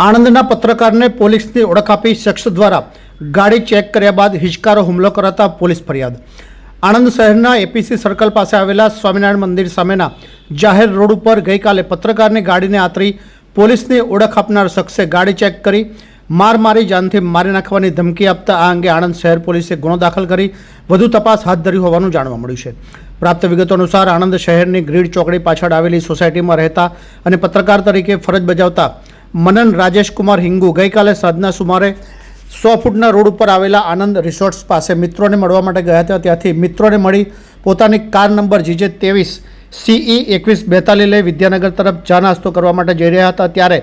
આણંદના પત્રકારને પોલીસની ઓળખ આપી શખ્સ દ્વારા ગાડી ચેક કર્યા બાદ હિચકારો હુમલો કરાતા પોલીસ ફરિયાદ. આણંદ શહેરના એપીસી સર્કલ પાસે આવેલા સ્વામિનારાયણ મંદિર સામેના જાહેર રોડ ઉપર ગઈકાલે પત્રકારની ગાડીને આતરી પોલીસની ઓળખ આપનાર શખ્સે ગાડી ચેક કરી માર મારી જાનથી મારી નાખવાની ધમકી આપતા આ અંગે આણંદ શહેર પોલીસે ગુનો દાખલ કરી વધુ તપાસ હાથ ધરી હોવાનું જાણવા મળ્યું છે. પ્રાપ્ત વિગતો અનુસાર આણંદ શહેરની ગ્રીડ ચોકડી પાછળ આવેલી સોસાયટીમાં રહેતા અને પત્રકાર તરીકે ફરજ બજાવતા મનન રાજેશકુમાર હિંગુ ગઈકાલે સાંજના સુમારે સો ફૂટના રોડ ઉપર આવેલા આનંદ રિસોર્ટ્સ પાસે મિત્રોને મળવા માટે ગયા હતા. ત્યાંથી મિત્રોને મળી પોતાની કાર નંબર જીજે ત્રેવીસ સીઈ એકવીસ બેતાલીસ લઈ વિદ્યાનગર તરફ ચા નાસ્તો કરવા માટે જઈ રહ્યા હતા. ત્યારે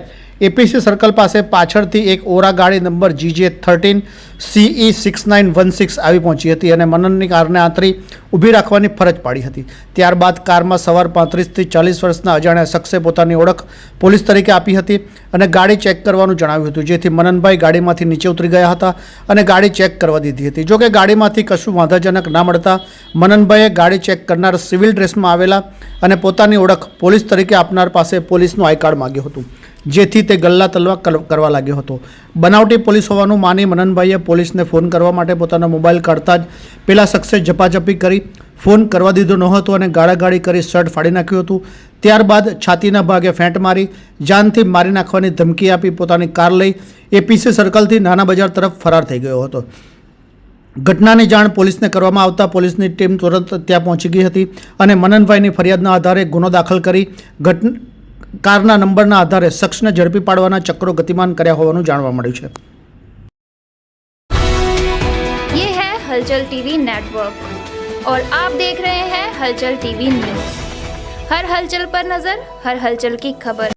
એપીસી સર્કલ પાસે પાછળથી એક ઓરા ગાડી number GJ thirteen CE six nine one six આવી પહોંચી હતી અને મનનની કારને આંતરી ઊભી રાખવાની ફરજ પાડી હતી. ત્યારબાદ કારમાં સવાર પાંત્રીસથી ચાલીસ વર્ષના અજાણ્યા શખ્સે પોતાની ઓળખ પોલીસ તરીકે આપી હતી અને ગાડી ચેક કરવાનું જણાવ્યું હતું, જેથી મનનભાઈ ગાડીમાંથી નીચે ઉતરી ગયા હતા અને ગાડી ચેક કરવા દીધી હતી. જોકે ગાડીમાંથી કશું વાંધાજનક ના મળતા મનનભાઈએ ગાડી ચેક કરનાર સિવિલ ડ્રેસમાં આવેલા અને પોતાની ઓળખ પોલીસ તરીકે આપનાર પાસે પોલીસનું આઈ કાર્ડ માગ્યું હતું. જેથી તે ગલ્લા તલવા કર- કરવા લાગ્યો હતો. બનાવટી પોલીસ હોવાનું માની મનનભાઈએ પોલીસને ફોન કરવા માટે પોતાનો મોબાઈલ કાઢતા જ પેલા શખ્સે ઝપાઝપી કરી ફોન કરવા દીધો નહોતો અને ગાળાગાળી કરી શર્ટ ફાડી નાખ્યું હતું. ત્યારબાદ છાતીના ભાગે ફેંટ મારી, જાનથી મારી નાખવાની ધમકી આપી પોતાની કાર લઈ એપીસી સર્કલથી નાના બજાર તરફ ફરાર થઈ ગયો હતો. ઘટનાની જાણ પોલીસને કરવામાં આવતા પોલીસની ટીમ તુરંત ત્યાં પહોંચી ગઈ હતી અને મનનભાઈની ફરિયાદના આધારે ગુનો દાખલ કરી ઘટ કારના નંબરના આધારે શખ્સને ઝડપી પાડવાના ચક્રો ગતિમાન કર્યા હોવાનું જાણવા મળ્યું છે ये है हलचल टीवी नेटवर्क और आप देख रहे हैं हलचल टीवी न्यूज हर हलचल पर नजर हर हलचल की खबर